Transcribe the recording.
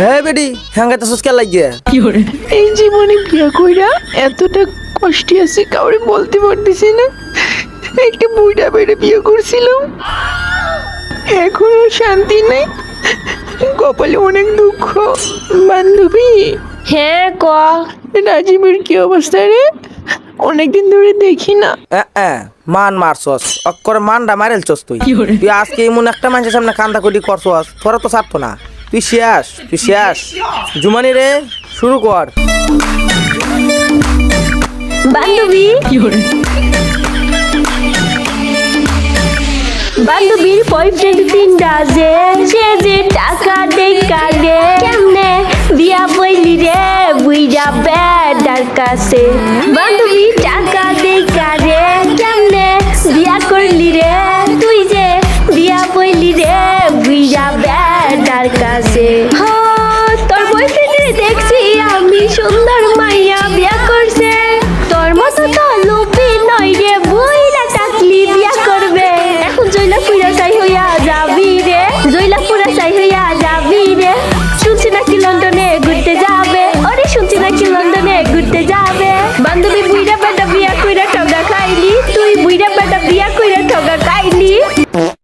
হ্যাঁ বেডি হ্যাঙ্গা তো সুস্কার লাগিয়ে এই জীবনে বিয়া কইরা এতটা কষ্টে আছি কাউরে বলতে পারতেছি না। একটা বুইটা বেড়ে বিয়ে করছিলাম এখনও শান্তি নেই। কপালে অনেক দুঃখ। বান্ধবী? হ্যাঁ ক? রাজীবের কি অবস্থা রে? অনেকদিন ধরে দেখি না। মান মারছস। অক্কর মানডা মারেলছস তুই। তুই আজকে এমন একটা মানুষের সামনে কান্দা কুটি করছস তোরা তো ছাড়তো না। তুই শেষ তুই শেষ। জুমানি রে শুরু কর। বান্ধবী। বান্ধবীর বয়ফ্রেন্ড তিনটা যে সে যে টাকা দেখা রে কেমনে বিয়া বইলি রে? বুইরা বেডার কাছে। বান্ধবী şundan.